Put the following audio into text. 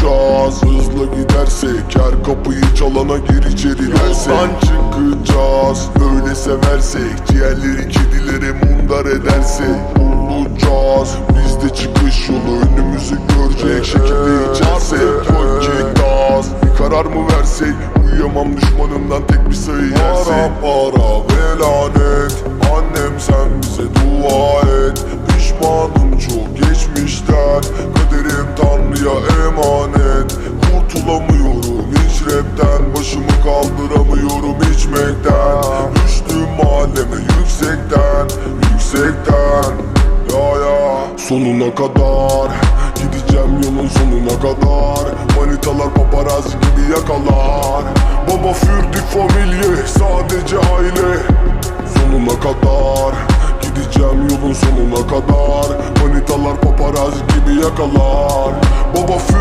Kurtulacağız Hızla gidersek her kapıyı çalana gir içeri dersek Yoldan çıkacağız Öyle seversek Ciğerleri kedilere mundar edersek Olacağız Bizde çıkış yolu önümüzü görecek şekilde içersek Vakit az Bir karar mı versek? Uyuyamam düşmanımdan tek bir sayı yersek Para para Kurtulamıyorum hiç rapten Başımı kaldıramıyorum içmekten. Düştüm mahalleme yüksekten Yüksekten. Ya ya. Sonuna kadar Gideceğim yolun sonuna kadar. Manitalar paparazzi gibi yakalar. Baba fürdük familye sadece aile. Sonuna kadar Gideceğim yolun sonuna kadar. Manitalar paparazzi gibi yakalar. Baba fürdük